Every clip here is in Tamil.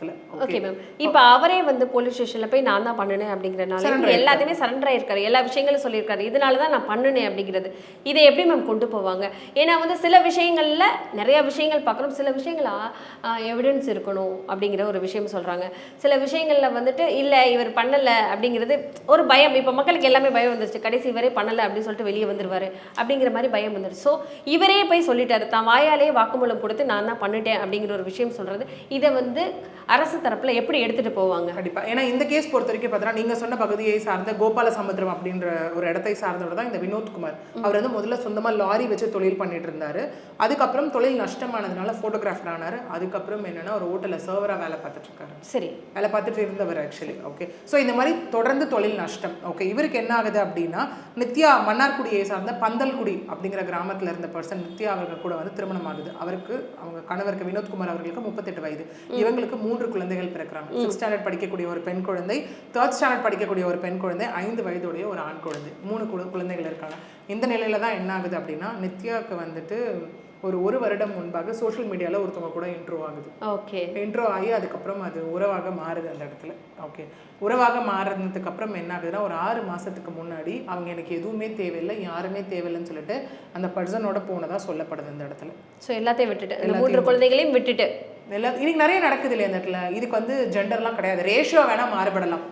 இடத்துல ஓகே மேம் இப்போ அவரே வந்து போலீஸ் ஸ்டேஷன்ல போய் நான் தான் பண்ணினேன் அப்படிங்கிறனால எல்லாத்தையுமே சரண்டர் ஆயிருக்காரு. எல்லா விஷயங்களும் சொல்லியிருக்காரு. இதனால தான் நான் பண்ணினேன் அப்படிங்கிறது. இதை எப்படி மேம் கொண்டு போவாங்க? ஏன்னா வந்து சில விஷயங்கள்ல நிறைய விஷயங்கள் பார்க்குறோம் சில விஷயங்கள் எவிடன்ஸ் இருக்கணும் அப்படிங்கிற ஒரு விஷயம் சொல்றாங்க. சில விஷயங்கள்ல வந்துட்டு இல்ல இவர் பண்ணல அப்படிங்கிறது ஒரு பயம். இப்போ மக்களுக்கு எல்லாமே பயம் வந்துருச்சு. கடைசி இவரே பண்ணல அப்படின்னு சொல்லிட்டு வெளியே வந்துருவாரு அப்படிங்கிற மாதிரி பயம் வந்துருச்சு. ஸோ இவரே போய் சொல்லிட்டாரு. தான் வாயாலே வாக்குமூலம் கொடுத்து நான் தான் பண்ணிட்டேன் அப்படிங்கிற ஒரு விஷயம் சொல்றது. இதை வந்து அரசு தரப்புல எப்படி எடுத்துட்டு போவாங்க? கண்டிப்பா. ஏன்னா இந்த கேஸ் பொறுத்த வரைக்கும் பார்த்தீங்கன்னா நீங்க சொன்ன பகுதியை சார்ந்த கோபால சமுத்திரம் அப்படின்ற ஒரு இடத்தை சார்ந்தவர் தான் இந்த வினோத்குமார். அவர் வந்து முதல்ல சொந்தமா லாரி வச்சு தொழில் பண்ணிட்டு இருந்தாரு அதுக்கப்புறம் தொழில் நஷ்டமானதுனால போட்டோகிராஃபர் ஆனாரு. அதுக்கப்புறம் என்னன்னா ஒரு ஹோட்டல்ல சர்வரா வேலை பார்த்துட்டு இருக்காரு சரி. வேலை பார்த்துட்டு இருந்தவர் ஆக்சுவலி ஓகே ஸோ இந்த மாதிரி தொடர்ந்து தொழில் நஷ்டம். ஓகே இவருக்கு என்ன ஆகுது அப்படின்னா நித்யா மன்னார்குடியை சார்ந்த பந்தல்குடி அப்படிங்கிற கிராமத்தில் இருந்த பர்சன் நித்யா அவர்கள் கூட வந்து திருமணம் ஆகுது. அவருக்கு அவங்க கணவருக்கு வினோத்குமார் அவர்களுக்கு முப்பத்தெட்டு வயது. இவங்களுக்கு மூன்று குழந்தைகள் பிறக்கிறாங்க. சிக்ஸ் ஸ்டாண்டர்ட் படிக்கக்கூடிய ஒரு பெண் குழந்தை தேர்ட் ஸ்டாண்டர்ட் படிக்கக்கூடிய ஒரு பெண் குழந்தை ஐந்து வயதுடைய ஒரு ஆண் குழந்தை. மூணு குழ- குழந்தைகள் இருக்காங்க. இந்த நிலையில தான் என்ன ஆகுது அப்படின்னா நித்யாவுக்கு வந்துட்டு ஒரு ஒரு வருடம் முன்பாக சோஷியல் மீடியாவில் ஒருத்தவங்க கூட இன்ட்ரோ ஆகுது. ஓகே இன்ட்ரோ ஆகி அதுக்கப்புறம் அது உறவாக மாறுது அந்த இடத்துல. ஓகே உறவாக மாறுனதுக்கு அப்புறம் என்ன ஆகுதுன்னா ஒரு ஆறு மாசத்துக்கு முன்னாடி அவங்க எனக்கு எதுவுமே தேவையில்லை யாருமே தேவையில்லைன்னு சொல்லிட்டு அந்த பர்சனோட போனதா சொல்லப்படுது இந்த இடத்துல. ஸோ எல்லாத்தையும் விட்டுட்டு மூன்று குழந்தைகளையும் விட்டுட்டு. எல்லா இன்னைக்கு நிறைய நடக்குது இல்லையா இந்த இடத்துல? இதுக்கு வந்து ஜெண்டர்லாம் கிடையாது. ரேஷியோ வேணா மாறுபடலாம்.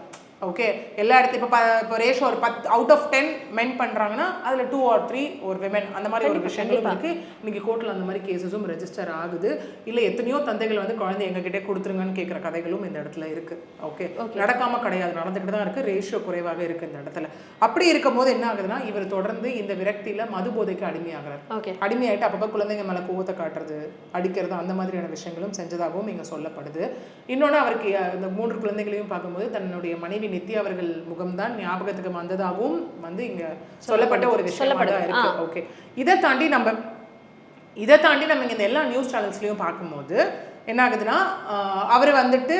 ஓகே எல்லா இடத்துல இப்போ இப்போ ரேஷியோ ஒரு பத்து அவுட் ஆஃப் டென் மென் பண்ணுறாங்கன்னா அதில் டூ ஆர் த்ரீ ஒரு விமென் அந்த மாதிரி ஒரு விஷயங்களும் இருக்கு. இன்னைக்கு கோர்ட்டில் அந்த மாதிரி கேசஸும் ரெஜிஸ்டர் ஆகுது. இல்லை எத்தனையோ தந்தைகள் வந்து குழந்தை எங்ககிட்ட கொடுத்துருங்கன்னு கேட்குற கதைகளும் இந்த இடத்துல இருக்கு. ஓகே நடக்காம கிடையாது. நடந்துக்கிட்டு தான் இருக்கு. ரேஷியோ குறைவாக இருக்கு இந்த இடத்துல. அப்படி இருக்கும்போது என்ன ஆகுதுன்னா இவர் தொடர்ந்து இந்த விரக்தியில மது போதைக்கு அடிமையாகிறார். அடிமையாயிட்டு அப்பப்போ குழந்தைங்க மேலே கோவத்தை காட்டுறது அடிக்கிறது அந்த மாதிரியான விஷயங்களும் செஞ்சதாகவும் இங்கே சொல்லப்படுது. இன்னொன்று அவருக்கு இந்த மூன்று குழந்தைகளையும் பார்க்கும்போது தன்னுடைய மனைவி நித்யா அவர்கள் முகம்தான் ஞாபகத்துக்கு வந்ததாகவும் வந்து இங்க சொல்லப்பட்ட ஒரு விஷயமா இருக்கு. ஓகே இதை தாண்டி நம்ம இதை தாண்டி நம்ம இங்க இந்த எல்லா நியூஸ் சேனல்ஸ்லையும் பார்க்கும்போது என்ன ஆகுதுன்னா அவர் வந்துட்டு